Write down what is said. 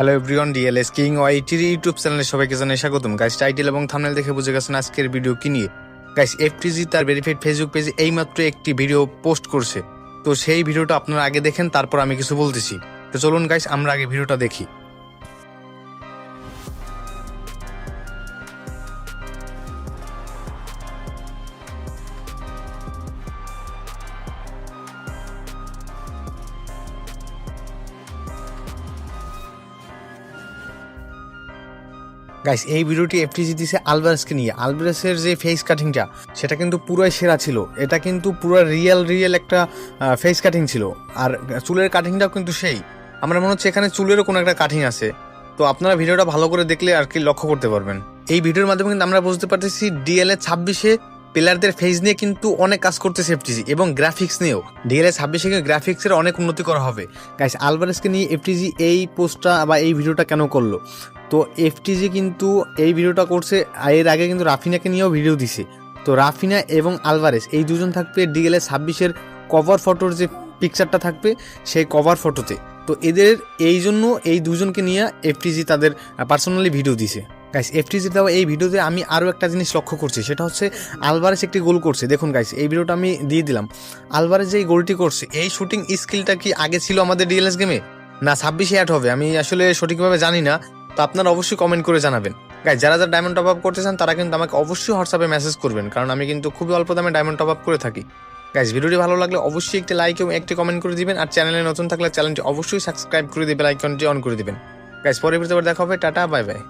Hello everyone DLS king ওয়াইটির YouTube চ্যানেলে সবাইকে জানাই স্বাগতম। গাইস টাইটেল এবং থামনেল দেখে বুঝে গেছেন আজকের ভিডিও কি নিয়ে। গাইস এফটিজি তার ভেরিফাইড ফেসবুক পেজে এইমাত্র একটি ভিডিও পোস্ট করছে। তো সেই ভিডিওটা আপনারা আগে দেখেন, তারপর আমি কিছু বলতেছি। তো চলুন গাইস আমরা আগে ভিডিওটা দেখি। গাইস এই ভিডিওটি এফটিজি দিছে আলভারেসকে নিয়ে। আলভারেসের যে ফেস কাটিংটা সেটা কিন্তু পুরোই সেরা ছিল। এটা কিন্তু পুরো রিয়েল রিয়েল একটা ফেস কাটিং ছিল। আর চুলের কাটিংটাও কিন্তু সেই। আমার মনে হচ্ছে এখানে চুলেরও কোনো একটা কাটিং আছে। তো আপনারা ভিডিওটা ভালো করে দেখলে আর কি লক্ষ্য করতে পারবেন। এই ভিডিওর মাধ্যমে কিন্তু আমরা বুঝতে পারতেছি ডিএলএ ছাব্বিশে প্লেয়ারদের ফেস নিয়ে কিন্তু অনেক কাজ করতেছে এফটিজি এবং গ্রাফিক্স নিয়েও। ডিএলএ ছাব্বিশে গ্রাফিক্সের অনেক উন্নতি করা হবে। গাইস আলভারেসকে নিয়ে এফটিজি এই পোস্টটা বা এই ভিডিওটা কেন করল? তো এফটিজি কিন্তু এই ভিডিওটা করছে এর আগে কিন্তু রাফিনাকে নিয়েও ভিডিও দিছে। তো রাফিনা এবং আলভারেস এই দুজন থাকবে ডিএলএ ছাব্বিশের কভার ফটোর যে পিকচারটা থাকবে, সেই কভার ফটোতে তো এদের, এই জন্য এই দুজনকে নিয়ে এফটিজি তাদের পার্সোনালি ভিডিও দিছে। গাইস এফটিজি দেওয়া এই ভিডিওতে আমি আরও একটা জিনিস লক্ষ্য করছি, সেটা হচ্ছে আলভারেস একটি গোল করছে। দেখুন গাইস এই ভিডিওটা আমি দিয়ে দিলাম। আলভারেস যে এই গোলটি করছে, এই শুটিং স্কিলটা কি আগে ছিল আমাদের ডিএলএস গেমে না, ছাব্বিশে অ্যাড হবে, আমি আসলে সঠিকভাবে জানি না, তো আপনারা অবশ্যই কমেন্ট করে জানাবেন। গাইজ যারা যারা ডায়মন্ড টপ আপ করতে চান, তারা কিন্তু আমাকে অবশ্যই হোয়াটসঅ্যাপে মেসেজ করবেন, কারণ আমি কিন্তু খুবই অল্প দামে ডায়মন্ড টপ আপ করে থাকি। গাইজ ভিডিওটি ভালো লাগলে অবশ্যই একটি লাইক এবং একটি কমেন্ট করে দিবেন, আর চ্যানেলে নতুন থাকলে চ্যানেলটি অবশ্যই সাবস্ক্রাইব করে দিবেন আইকনটি অন করে দিবেন। গাইজ পরে ভিডিওতে দেখা হবে, টাটা বাই বাই